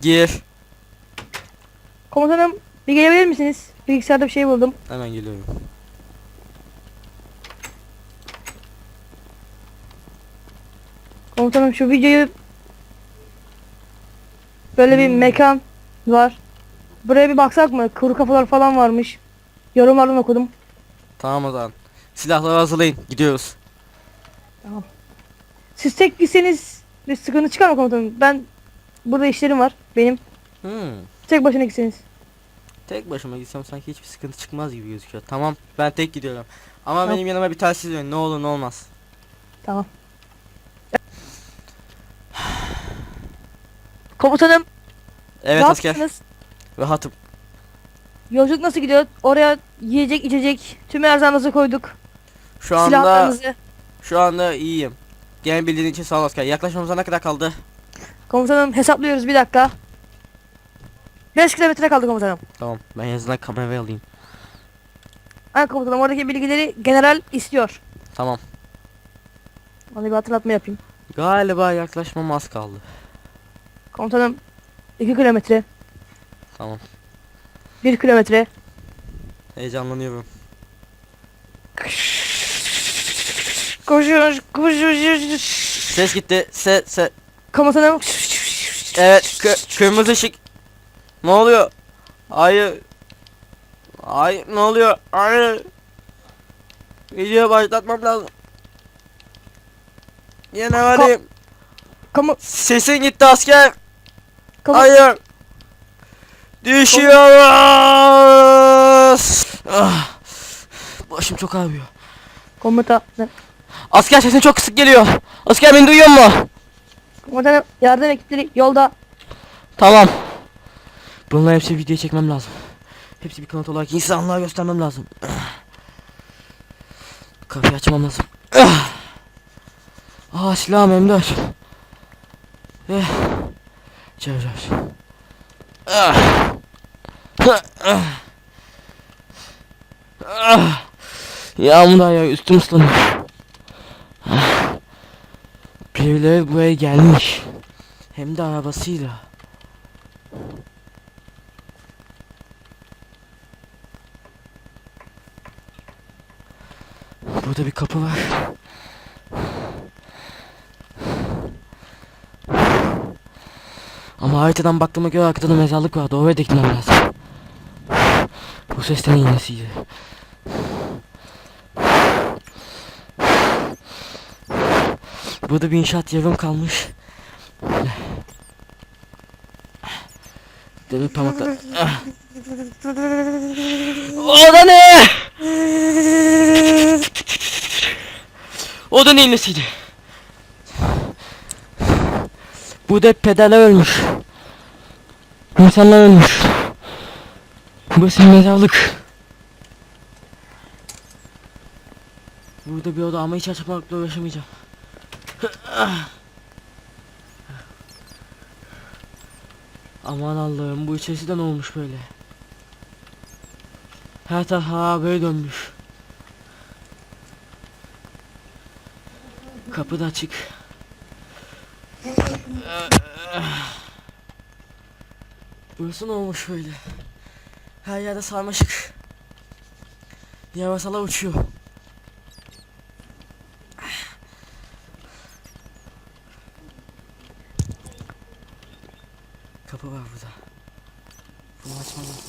Gir. Komutanım bir gelebilir misiniz? Bilgisayarda bir şey buldum. Hemen geliyorum. Komutanım şu videoyu böyle bir Hmm. mekan var. Buraya bir baksak mı? Kuru kafalar falan varmış. Yorumlardan okudum. Tamam o zaman. Silahları hazırlayın. Gidiyoruz. Siz tek gitseniz bir sıkıntı çıkar mı komutanım? Ben burada işlerim var benim. Hmm. Tek başına gitseniz. Tek başıma gitsem sanki hiçbir sıkıntı çıkmaz gibi gözüküyor. Tamam ben tek gidiyorum. Ama Tamam. benim yanıma bir telsiz verin. Ne olur ne olmaz. Tamam. Komutanım Evet asker. rahatsınız. Rahatım. Yolculuk nasıl gidiyor? Oraya yiyecek içecek tüm erzağınızı koyduk. Şu anda Silahlarınızı. şu anda iyiyim. Gene bildiğin için sağ ol asker. Yaklaşmamıza ne kadar kaldı? Komutanım hesaplıyoruz bir dakika. 5 kilometre kaldı komutanım. Tamam ben en azından kamerayı alayım. Ay komutanım oradaki bilgileri general istiyor. Tamam. Ona bir hatırlatma yapayım. Galiba yaklaşmam az kaldı. Komutanım 2 kilometre, Tamam. 1 kilometre. Heyecanlanıyorum. Koşuyor, koşuyor. Ses gitti. Se se. Komutanım. Evet. kı- kırmızı ışık. Ne oluyor? Hayır. Hayır ne oluyor? Hayır. Video başlatmam lazım. Yenemedim. Komu, Sesin gitti asker. komu, Hayır. Düşüyoruz. Ah. Başım çok ağrıyor. komuta, Asker sesin çok kısık geliyor. Asker beni duyuyor mu? Komutanım yardım ekipleri yolda. Tamam. Bunların hepsi video çekmem lazım. Hepsi bir kanıt olarak insanlığa göstermem lazım. Kapıyı açmam lazım. Aa silahım M4. Eh. Çeviriyoruz. Ah. Ah. Ah. Yağmur ya üstüm ıslanıyor. Birileri buraya gelmiş. Hem de arabasıyla. Burada bir kapı var. Ama haritadan baktığıma göre arkada da mezarlık vardı. Oraya da lazım. Bu ses de neyin Burada bir inşaat yarım kalmış. Demir parmaklar. Ah. O da ne? O da neyin nesiydi? Burada hep pederler ölmüş. İnsanlar ölmüş. Burası mezarlık. Burada bir oda ama hiç açmakla uğraşamayacağım. Aman Allah'ım bu içerisi de ne olmuş böyle? Her taraf ha böyle dönmüş. Kapı da açık. Burası ne olmuş böyle? Her yerde sarmaşık. Yarasalar uçuyor. Kapı var burada. Bunu açmam lazım.